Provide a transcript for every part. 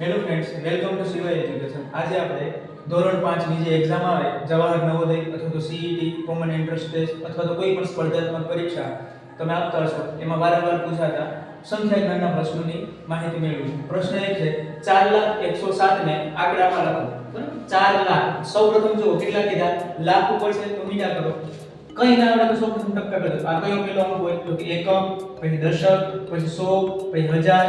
Hello friends welcome to Shivay education આજે આપણે ધોરણ 5 ની જે એક્ઝામ આવે, જવાહર નવોદય અથવા તો સીઈટી કોમન એન્ટ્રન્સ ટેસ્ટ અથવા તો કોઈ પણ સ્પર્ધાત્મક પરીક્ષા તમે આપતા હશો, એમાં વારંવાર પૂછાતા સંખ્યા જ્ઞાનના પ્રશ્નોની માહિતી મેળવી પ્રશ્ન એક છે, ચાર લાખ 107 ને આંકડામાં લખો. 4 લાખ. સૌપ્રથમ જો કેટલા કીધા? લાખ ઉપર છે, તો મીંડા કરો. કઈ ના આવડે તો સૌપ્રથમ ટપકા કરો આ કયો પેલો અંક હોય? તો કે એકમ, પછી દશક, પછી સો, પછી હજાર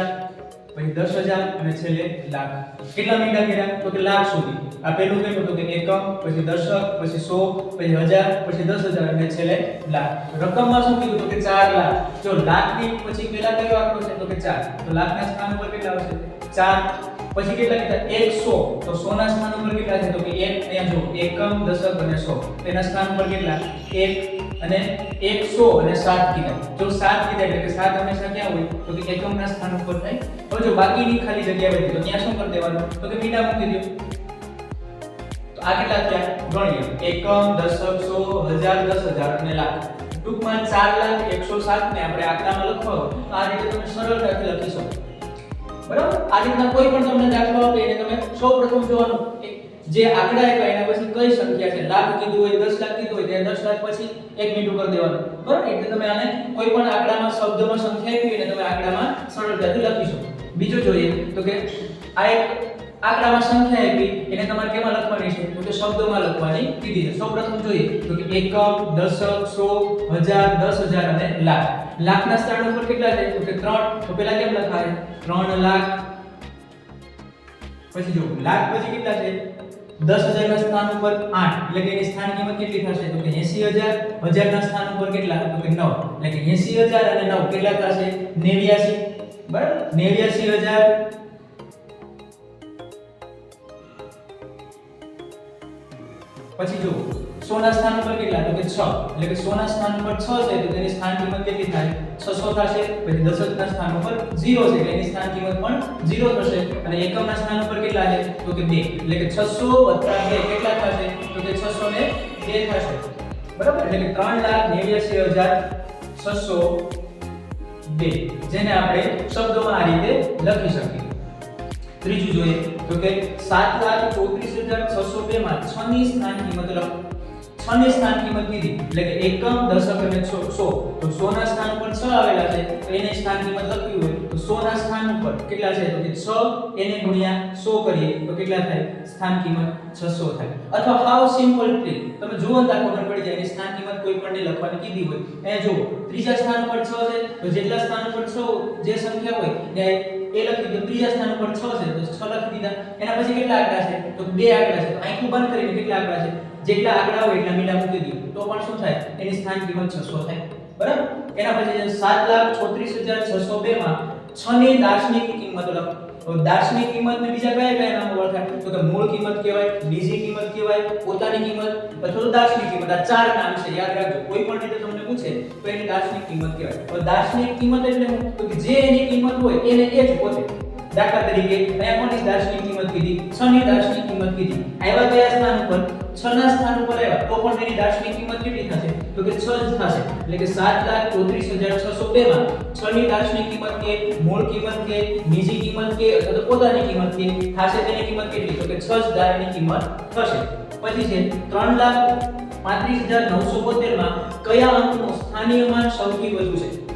પછી દસ હજાર અને છેલ્લે લાખ. કેટલા મીંડા કર્યા? તો કે લાખ સુધી. આ પેલું કેટલું તો કે એકમ પછી દશક પછી સો, પછી હજાર, પછી દસ હજાર અને છેલ્લે લાખ. રકમમાં શું કીધું તો કે ચાર લાખ. જો લાખની પછી પેલા કયો આંકડો છે? તો કે ચાર. તો લાખના સ્થાન ઉપર કેટલા આવશે? ચાર. પછી કેટલા કીધા? એકસો તો સો ના સ્થાન ઉપર કેટલા છે? તો કે એક, અહીંયા જો, એકમ, દશક અને સો. તેના સ્થાન ઉપર કેટલા? એક અને 100 અને 7 કીધા જો 7 કીધા એટલે કે 7 હંમેશા ક્યાં હોય? તો કે એકમના સ્થાન ઉપર થાય. હવે જો બાકીની ખાલી જગ્યા હોય, તો ત્યાં શું કરી દેવાનું? તો કે મીંડા મૂકી દો. તો આ કેટલા થયા? ગણીએ. એકમ, દશક, સો, હજાર, દસ હજાર અને લાખ. ટૂંકમાં ચાર લાખ એકસો સાત ને આપણે આંકડામાં લખો. તો આ રીતે તમે સરળતાથી લખી શકો. બરાબર? આ રીતના કોઈ પણ તમને દાખલો આપે, એને તમે સૌ પ્રથમ જોવાનું જે આંકડા આપ્યા એના પછી કઈ સંખ્યા છે? લાખ કીધું હોય 10 લાખ કીધું હોય તો 10 લાખ પછી એક મિનિટ કરી દેવાનું. બરાબર? એટલે તમે આને કોઈ પણ આંકડામાં શબ્દમાં સંખ્યા આપી અને તમે આંકડામાં સરળતાથી લખી શકો. બીજું જોઈએ તો કે આ એક આંકડામાં સંખ્યા આપી, એને તમારે કેમાં લખવાની છે? તો કે શબ્દોમાં લખવાની કીધી છે. સૌપ્રથમ જોઈએ તો કે એકમ, દશક સો હજાર, દસ હજાર અને લાખ. લાખના સ્થાન ઉપર કેટલા છે? તો કે 3 તો પેલા કેમ લખાય? 3 લાખ. પછી જો લાખ પછી કેટલા છે? દસ હજાર ના સ્થાન ઉપર આઠ, એટલે કે એની સ્થાન કિંમત કેટલી થશે? તો કે એસી હજાર. હજાર ના સ્થાન ઉપર કેટલા? તો કે નવ. એટલે કે એસી હજાર અને નવ કેટલા થશે? નેવ્યાસી બરાબર? નેવ્યાસી હજાર. પછી જો સોના સ્થાન ઉપર કેટલા? તો કે 6 એટલે કે સોના સ્થાન ઉપર 6 છે, તો તેની સ્થાન કિંમત કેટલી થાય? 600 થશે, પછી દશકના સ્થાન ઉપર 0 છે. એની સ્થાન કિંમત પણ 0 થશે. અને એકમના સ્થાન ઉપર કેટલા છે? તો કે 2 એટલે કે 600 2 કેટલા થશે? તો કે 600 ને 2 થશે. બરાબર? એટલે કે 3 લાખ 89600 બે. જેને આપણે શબ્દોમાં આ રીતે લખી શકીએ. ત્રીજું જોઈએ તો કે સાત લાખ ચોત્રીસ હજાર છસો બે માં 6 ની સ્થાન કિંમત લખો. છ ની સ્થાન કિંમત કીધી એટલે કે એકમ, દશક અને સો. સો. તો સો ના સ્થાન પર છ આવેલા છે. તો એને સ્થાન કિંમત લખવી હોય? તો સો ના સ્થાન ઉપર કેટલા છે? તો કે છ એને ગુણ્યા સો કરીએ. તો કેટલા થાય? સ્થાન કિંમત છસો થાય. અથવા હાવ સિમ્પલ ટ્રીક. તમે જુઓ તો ખબર પડી જાય. એની સ્થાન કિંમત કોઈ પણ લખવાની કીધી હોય. એ જુઓ. ત્રીજા સ્થાન પર છ છે. તો જેટલા સ્થાન પર છ જે સંખ્યા હોય ને એ લખી દીધું. ત્રીજા સ્થાન ઉપર 6 છે. તો 6 લખી દીધા. એના પછી કેટલા આંકડા છે? તો બે આંકડા છે. તો આંખું બંધ કરીને કેટલા આંકડા છે? જેટલા આંકડા હોય એટલા મીડા મૂકી દીધું તો પણ શું થાય? એની સ્થાન કિંમત 600 થાય. બરાબર? એના પછી સાત લાખ ચોત્રીસ હજાર છસો બે માં છ ની દાર્શનિક કિંમત લખો. તો દાર્શનિક કિંમત ને બીજા કયા કયા નામો ઓળખાય? તો કે મૂળ કિંમત કહેવાય, બીજી કિંમત કહેવાય, પોતાની કિંમત અથવા તો દાર્શનિક કિંમત. આ ચાર નામ છે, યાદ રાખજો. કોઈ પણ રીતે તમને પૂછે, તો એની દાર્શનિક કિંમત કહેવાય. હવે દાર્શનિક કિંમત એટલે શું તો કે જે એની કિંમત હોય, એને એ જ પોતે. દાખલા તરીકે, અહીંયા કોની દાર્શનિક કિંમત કીધી? 6 ની દાર્શનિક કિંમત કીધી. આવ્યા કયા સ્થાન ઉપર? 6 ના સ્થાન ઉપર આવ્યા. તો પણ તેની દાર્શનિક કિંમત કેટલી થશે? તો કે 6 જ થશે. એટલે કે 734602 માં 6 ની દાર્શનિક કિંમત કે, મૂળ કિંમત કે, બીજી કિંમત કે પોતાની કિંમત કે કેટલી? તો કે 6 જ દારની કિંમત થશે. પછી છે, ત્રણ લાખ 35972 માં કયા અંકનું સ્થાનીય માન સૌથી વધુ છે?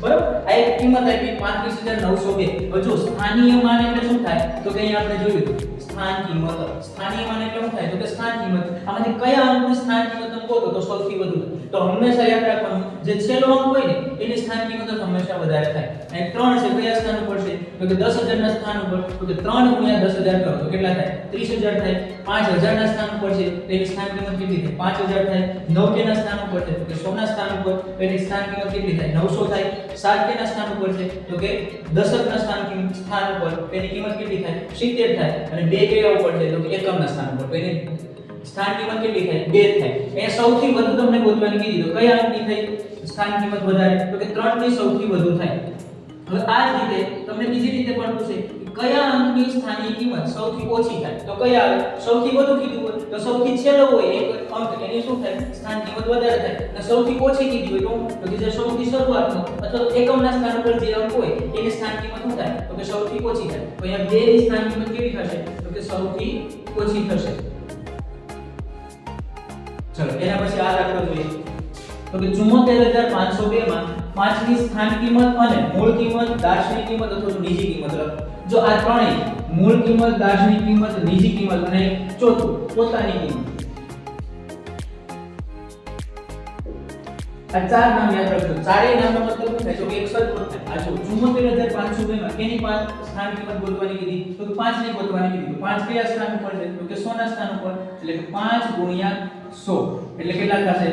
બરાબર? આ એક કિંમત આપી 35902 હવે જો સ્થાનીય માન એટલે શું થાય? તો આપણે જોયું. સ્થાન કિંમત સ્થાનીય માન એટલે શું થાય? તો કે સ્થાન કિંમત. આમાંથી કયા અંકની સ્થાન કિંમત તમે કહો તો સૌથી વધુ તો હંમેશા યાદ રાખવાનું, જે છેલ્લો અંક હોય ને, એની સ્થાન કિંમત હંમેશા વધારે થાય. અને 3 છે, કયા સ્થાન ઉપર છે? તો કે 10000 ના સ્થાન ઉપર. તો કે 3 ગુણ્યા 10000 કરો, તો કેટલા થાય? 30000 થાય. 5000 ના સ્થાન ઉપર છે એની સ્થાન કિંમત કેટલી થાય? 5000 થાય 9 કેના સ્થાન ઉપર છે, તો કે 100 ના સ્થાન ઉપર એની સ્થાન કિંમત કેટલી થાય? 900 થાય. 7 કેના સ્થાન ઉપર છે, તો કે દશકના સ્થાન સ્થાન ઉપર એની કિંમત કેટલી થાય? 70 થાય. અને 2 કયા ઉપર છે, તો કે એકમ ના સ્થાન ઉપર. એની સ્થાન કિંમત કેટલી થાય? 2 થાય. એ સૌથી વધુ તમને ગોતવાની કીધી, તો કયા અંકની થઈ? સ્થાન કિંમત વધારે, તો કે 3 ની સૌથી વધુ થાય. હવે આ રીતે તમને બીજી રીતે પણ પૂછે કયા અંકની સ્થાની કિંમત સૌથી ઓછી થાય? તો કયા સૌથી વધુ કીધું હોય તો સૌથી છેલ્લો હોય એક અંક. એની શું થાય? સ્થાન કિંમત વધારે થાય. અને સૌથી ઓછી કીધી હોય તો કે જે સૌથી શરૂઆતનો. અથવા એકમના સ્થાન પર જે અંક હોય, એની સ્થાન કિંમત શું થાય? તો કે સૌથી ઓછી થાય. તો અહીંયા બે ની સ્થાન કિંમત કેવી થશે? તો કે સૌથી ઓછી થશે. ચલો, એના પછી આ દાખલો જોઈએ. તો કે 74502 માં પાંચની સ્થાન કિંમત અને મૂળ કિંમત, દાર્શનિક કિંમત અથવા નીજી કિંમત જો આ ત્રણેય મૂળ કિંમત, દાર્શનિક કિંમત, નીજી કિંમત અને ચોથું પોતાની કિંમત. ચાર નામ યાદ રાખજો. ચારેય નામનો મતલબ શું થાય? તો એક જ થાય. આ જો 74502 માં કેની પાંચ સ્થાન કિંમત ગોતવાની કીધી? તો પાંચની ગોતવાની કીધી. પાંચ કયા સ્થાન ઉપર છે? તો કે 100 ના સ્થાન ઉપર. એટલે કે 5 ગુણ્યા 100 એટલે કેટલા થશે?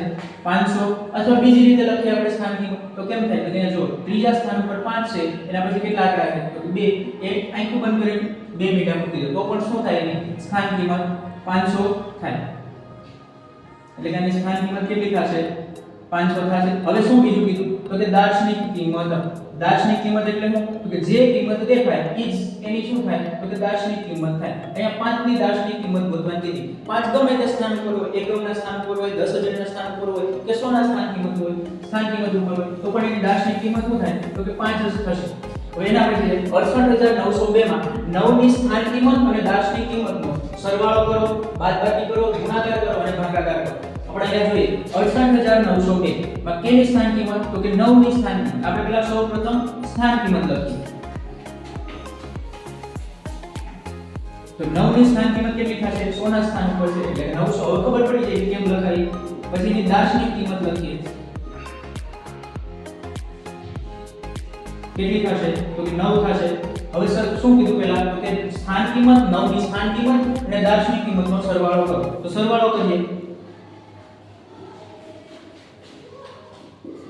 500 અથવા બીજી રીતે લખીએ આપણે સ્થાન કિંમત તો કેમ થાય? તો અહીંયા જો ત્રીજા સ્થાન ઉપર 5 છે, એના પછી કેટલા આંકડા છે? તો 2 એક આંખું બંધ કરી 2 મીટર મૂકી દો. તો પણ શું થાય એની? સ્થાન કિંમત 500 થાય. એટલે કે આની સ્થાન કિંમત કેટલી થશે? 500 થશે. હવે શું બીજું કીધું? તો કે દાર્શનિક કિંમત. દાર્શનિક કિંમત એટલે શું? તો કે જે કિંમત દેખાય એ જ એની શું થાય? તો કે દાર્શનિક કિંમત થાય. અહીંયા 5 ની દાર્શનિક કિંમત ગોતવાની કીધી. 5 ગમે તે સ્થાન પર હોય એકમના સ્થાન પર હોય 10000 ના સ્થાન પર હોય, કે 100 ના સ્થાન કિંમત હોય, સ્થાન કિંમત ઉપર હોય, તો પણ એની દાર્શનિક કિંમત શું થાય? તો કે 5 જ થશે. એના પછી 68902 માં 9 ની સ્થાન કિંમત અને દાર્શનિક કિંમતનો સરવાળો કરો, બાદબાકી કરો, ગુણાકાર કરો અને ભાગાકાર કરો. આપણે અહીંયા જોઈએ 68902 માં કેની સ્થાન કિંમત તો કે 9 ની સ્થાન કિંમત આપણે પહેલા સૌપ્રથમ સ્થાન કિંમત લખીએ. તો 9 ની સ્થાન કિંમત કેટલી થશે? 100 ના સ્થાન પર છે. એટલે 900 ખબર પડી જાય કેમ લખાય પછી એની દાર્શનિક કિંમત લખીએ. કેટલી થશે? તો કે 9 થશે. હવે સર, શું કીધું પહેલા? તો કે સ્થાન કિંમત 9 ની સ્થાન કિંમત અને દાર્શનિક કિંમતનો સરવાળો કરો. તો સરવાળો કરીએ.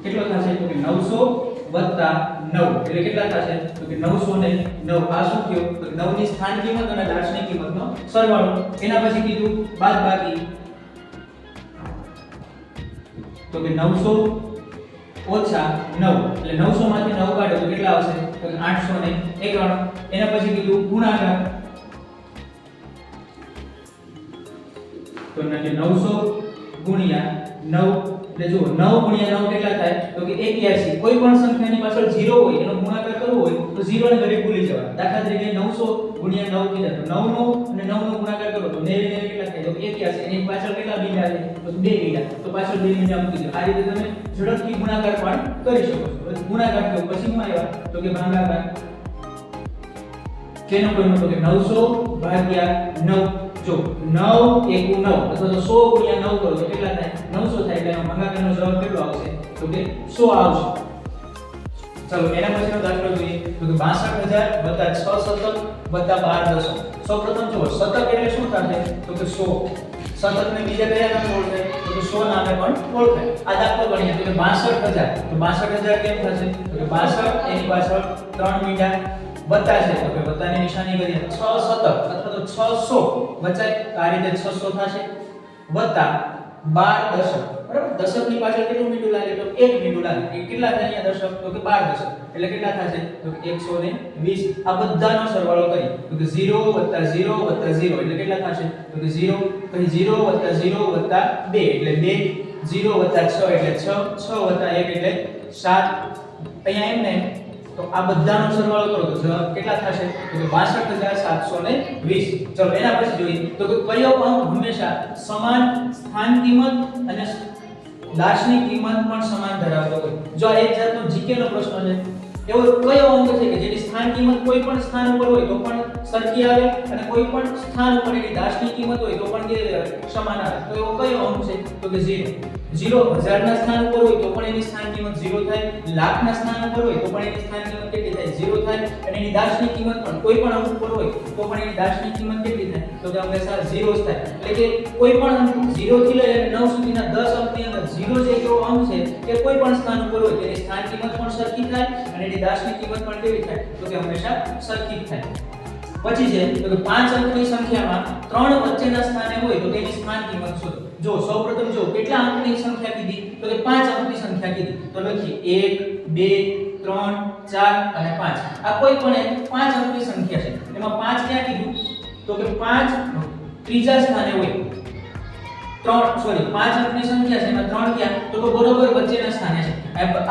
કેટલો થશે? તો કે 900 9 એટલે કેટલા થશે? તો કે 900 ને 9 આ શું થયું? તો 9 ની સ્થાન કિંમત અને દાર્શનિક કિંમતનો સરવાળો. તો કે 900 ઓછા 9 એટલે 900 માંથી 9 કાઢો તો કેટલા આવશે? તો કે 891 એના પછી કીધું ગુણાકાર. તો એટલે 900 ગુણ્યા 9 એટલે જો 9 ગુણ્યા 9 કેટલા થાય? તો કે 81 કોઈ પણ સંખ્યાની પાછળ 0 હોય, એનો ગુણાકાર કરવો હોય, તો 0 ને ઘરે ભૂલી જવા દાખલા તરીકે 900 ગુણ્યા 9 કેટલા તો 9 નો અને 9 નો ગુણાકાર કરો, તો 90 90 કેટલા થાય? તો 81 એની પાછળ કેટલા બીજા છે? તો 2 બીજા. તો પાછળ 2 બીજા મૂકી દો. આ રીતે તમે ઝડપથી ગુણાકાર પણ કરી શકો છો. ગુણાકાર કયો પછી શું આવ્યા? તો કે ભાગાકાર. કેનો કોઈનો તો કે 900 ભાગ્યા 9 જો 9 એકુ 9 અથવા તો 100 ગુણ્યા 9 કરો તો કેટલા થાય? 900 થાય, એટલે ભાગાકારનો જવાબ કેટલો આવશે? તો કે 100 આવશે. ચલો, એના પછીનો દાખલો જોઈએ. તો કે 62000 વત્તા 6 શતક વત્તા 12 દશક. સૌપ્રથમ જુઓ, શતક એટલે શું થશે? તો કે 100 શતકને બીજા કયા નામે ઓળખાય? તો કે 100 નામે પણ ઓળખાય. આ દાખલો ગણીએ. તો કે 62000 તો 62000 કેમ થશે? તો કે 62 એની પાછળ 3 મીંડા વત્તા છે તો કે વત્તાની નિશાની કરીએ. 6 શતક અથવા તો 600 વચાય તો આ રીતે 600 થશે. વત્તા 12 દશક. બરાબર? દશકની પાછળ કેટલું મીંડું લાગે? તો એક મીંડું લાગે. એ કેટલા થાય અહીંયા દશક? તો કે 12 દશક. એટલે કેટલા થશે? તો કે 120 આ બધાનો સરવાળો કરી તો કે 0 0 0 એટલે કેટલા થશે? તો કે 0 પછી 0 0 2 એટલે 2 0 6 એટલે 6 6 1 એટલે 7 અહીંયા એમ ને તો આ બધાનો સરવાળો કરો. તો કેટલા થશે? તો કે 62720 ચલો, એના પછી જોઈએ. તો કે કયો અંક હંમેશા સમાન સ્થાન કિંમત અને દાશની કિંમત પણ સમાન ધરાવતો હોય? જો આ એક જાતનો જીકે નો પ્રશ્ન છે, એવો કયો અંક છે કે જેની સ્થાન કિંમત કોઈ પણ સ્થાન ઉપર હોય તો પણ સરખી આવે અને કોઈ પણ સ્થાન ઉપર એની દાસની કિંમત હોય તો પણ કે સમાન આવે. તો એવો કયો અંક છે? તો કે 0 0 હજારના સ્થાન ઉપર હોય તો પણ એની સ્થાન કિંમત 0 થાય. લાખના સ્થાન ઉપર હોય તો પણ એની સ્થાન કિંમત કેટલી થાય? 0 થાય. અને એની દાસની કિંમત પણ કોઈ પણ અંક ઉપર હોય તો પણ એની દાસની કિંમત કેટલી થાય? તો કે હંમેશા 0 જ થાય. એટલે કે કોઈ પણ અંક 0 થી લઈ અને 9 સુધીના 10 અંકની અંદર 0 જે એવો અંક છે કે કોઈ પણ સ્થાન ઉપર હોય તેની સ્થાન કિંમત પણ સરખી થાય અને એની દાસની કિંમત પણ કેવી થાય? તો કે હંમેશા સરખી જ થાય. પછી છે, તો કે પાંચ અંકની સંખ્યામાં ત્રણ વચ્ચેના સ્થાને હોય તો તેની સ્થાન કિંમત શોધો જો સૌપ્રથમ જો કેટલા અંકની સંખ્યા કીધી? તો કે પાંચ અંકની સંખ્યા કીધી. તો લખીએ 1 2 3 4 અને 5 આ કોઈ પણ પાંચ અંકની સંખ્યા છે. એમાં પાંચ ક્યાં કીધું? તો કે પાંચ ત્રીજા સ્થાને હોય. ત્રણ સોરી પાંચ અંકની સંખ્યા છે, એમાં ત્રણ ક્યાં તો તો બરોબર વચ્ચેના સ્થાને છે.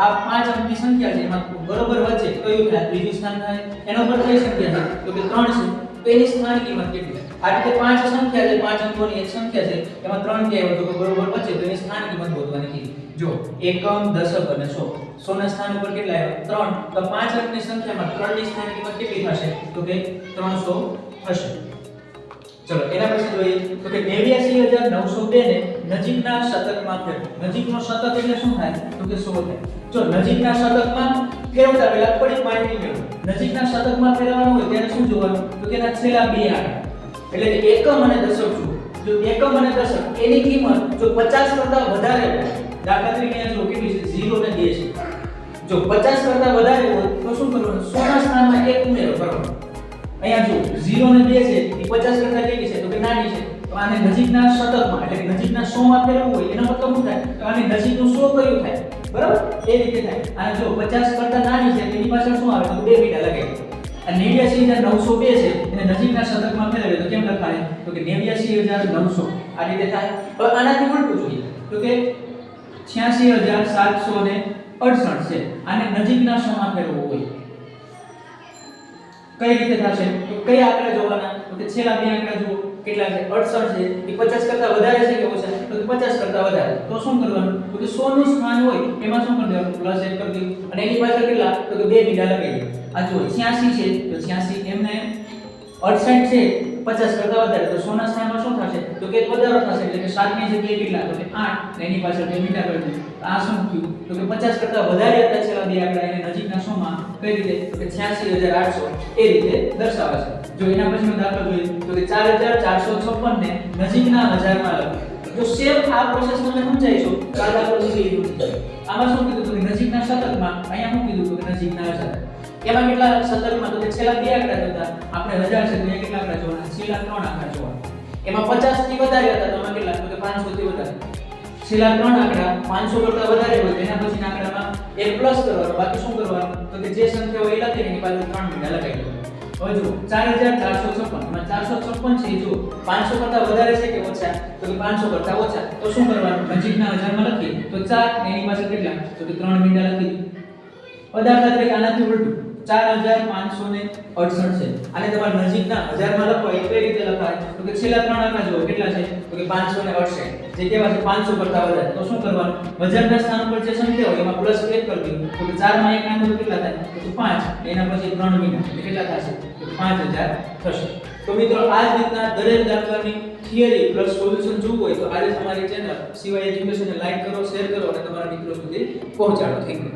આ પાંચ અંકની સંખ્યા છે, એમાં બરોબર વચ્ચે કયું થાય? ત્રીજું સ્થાન થાય. એનો પર કઈ સંખ્યા છે? તો કે ત્રણ છે. તો એની સ્થાન કિંમત કેટલી આ રીતે પાંચ સંખ્યા છે, પાંચ અંકોની એક સંખ્યા છે, એમાં ત્રણ ક્યાં આવ્યો તો કે બરોબર વચ્ચે, તો એની સ્થાન કિંમત ગોતવાની કીધી. જો, એકમ, દશક અને સો. સો ના સ્થાન ઉપર કેટલા આવ્યા? ત્રણ. તો પાંચ અંકની સંખ્યામાં ત્રણની સ્થાન કિંમત કેટલી થશે? તો કે ત્રણસો થશે ચલો, એના પછી જોઈએ. તો કે 89902 ને નજીકના શતકમાં ફેરવો. નજીકનો શતક એટલે શું થાય? તો કે 100 થાય. જો નજીકના શતકમાં ફેરવતા પહેલા થોડીક માહિતી મેળવો. નજીકના શતકમાં ફેરવવાનું હોય ત્યારે શું જોવાનું? તો કે એના છેલ્લા બે આંકડા. એટલે કે એકમ અને દશક જુઓ. જો એકમ અને દશક એની કિંમત જો 50 કરતા વધારે હોય દાખલા તરીકે અહીંયા જો કેટલી છે? 0 ને 2 છે. જો 50 કરતા વધારે હોય, તો શું કરવાનું? સોના સ્થાનમાં એક ઉમેરો કરવાનો. અહીંયા જો 0 ને 2 છે, એ 50 કરતા કેવી છે? તો કે નાની છે. તો આને નજીકના શતકમાં, એટલે કે નજીકના 100 માં ફેરવવું હોય, એનો મતલબ શું થાય? તો આની નજીકનું 100 કયું થાય? બરાબર? એ રીતે થાય. અને જો 50 કરતા નાની છે, તેની પાછળ શું આવે? તો 2 મીટર લગાવી અને 89902 છે, એને નજીકના શતકમાં ફેરવે તો કેમ લખાય? તો કે 89900 આ રીતે થાય. હવે આનાથી ઉલટું જોઈએ. તો કે 86768 છે. આને નજીકના 100 માં ફેરવવું હોય. કઈ રીતે થશે? તો કયા આંકડા જોવાના? તો કે છેલ્લા બે આંકડા જુઓ. કેટલા છે? 68 છે. એ 50 કરતા વધારે છે કે ઓછા? તો કે 50 કરતા વધારે. તો શું કરવાનું? તો કે 100 નું સ્થાન હોય, એમાં શું કરી દેવાનું? પ્લસ 1 કરી દેવું અને એની પાછળ કેટલા? તો કે બે બીજા લગાવી આ જુઓ 86 છે. તો 86 એમને 68 છે 50 કરતા વધારે. તો 100 ના સ્થાનમાં શું થશે તો કે વધારો થશે એટલે કે 7 ની જગ્યાએ કેટલા? તો કે 8 ને એની પાછળ બે મીટા કરી દીધું આ શું થયું? તો કે 50 કરતા વધારે હતા છેલ્લા બે આંકડા એને નજીકના 100 માં કઈ રીતે? તો કે 86800 એ રીતે દર્શાવે છે. જો એના પછીનો દાખલો જોઈએ, તો કે 4456 ને નજીકના હજારમાં લખો જો સેમ આ પ્રોસેસ તમને સમજાઈશું તો આ દાખલો ઈઝી રીતે આમાં શું કીધું? તો નજીકના શતકમાં, અહીંયા શું કીધું? તો નજીકના હજાર. એમાં કેટલા શતકમાં? તો કે છેલ્લા બે આંકડા જોતા આપણે હજાર છે, તો કેટલા આંકડા જોવાના? છેલ્લા ત્રણ આંકડા જોવાના. એમાં 50 થી વધારે હતા, તો આમાં કેટલા? તો કે 500 થી વધારે. છેલ્લા ત્રણ આંકડા 500 કરતા વધારે હોય, તેના પછીના આંકડામાં એક પ્લસ કરવાનો, બાકી શું કરવાનું? તો કે જે સંખ્યા હોય એ લખી એની પાછળ ત્રણ મીંડા લગાવી દો હવે જુઓ 4456 એમાં 456 છે જો 500 કરતા વધારે છે કે ઓછા? તો કે 500 કરતા ઓછા. તો શું કરવાનું? નજીકના હજારમાં લખીએ, તો 4 એની પાછળ કેટલા? તો કે 3 મીંડા લખી દાખલા તરીકે આનાથી ઉલટું. 4568 છે. આને તમારે નજીકના હજારમાં લખો એ રીતે લખાય. તો કે છેલ્લા ત્રણ આંકડા જુઓ, કેટલા છે? તો કે 568 જે કેવા છે 500 કરતા વધારે. તો શું કરવાનું? હજારના સ્થાન પર જે સંખ્યા હોય, એમાં પ્લસ 1 કરી દીધું તો કે 4 માં 1 નાખો કેટલા થાય? તો કે 5 એના પછી 3 મહિના એટલે કેટલા થશે? તો કે 5000 થશે. તો મિત્રો, આ જ રીતના દરેક દાખલાની થિયરી પ્લસ સોલ્યુશન જોવું હોય, તો આજે તમારી ચેનલ સિવાય એજ્યુકેશનને લાઈક કરો શેર કરો અને તમારા મિત્રો સુધી પહોંચાડો. Thank you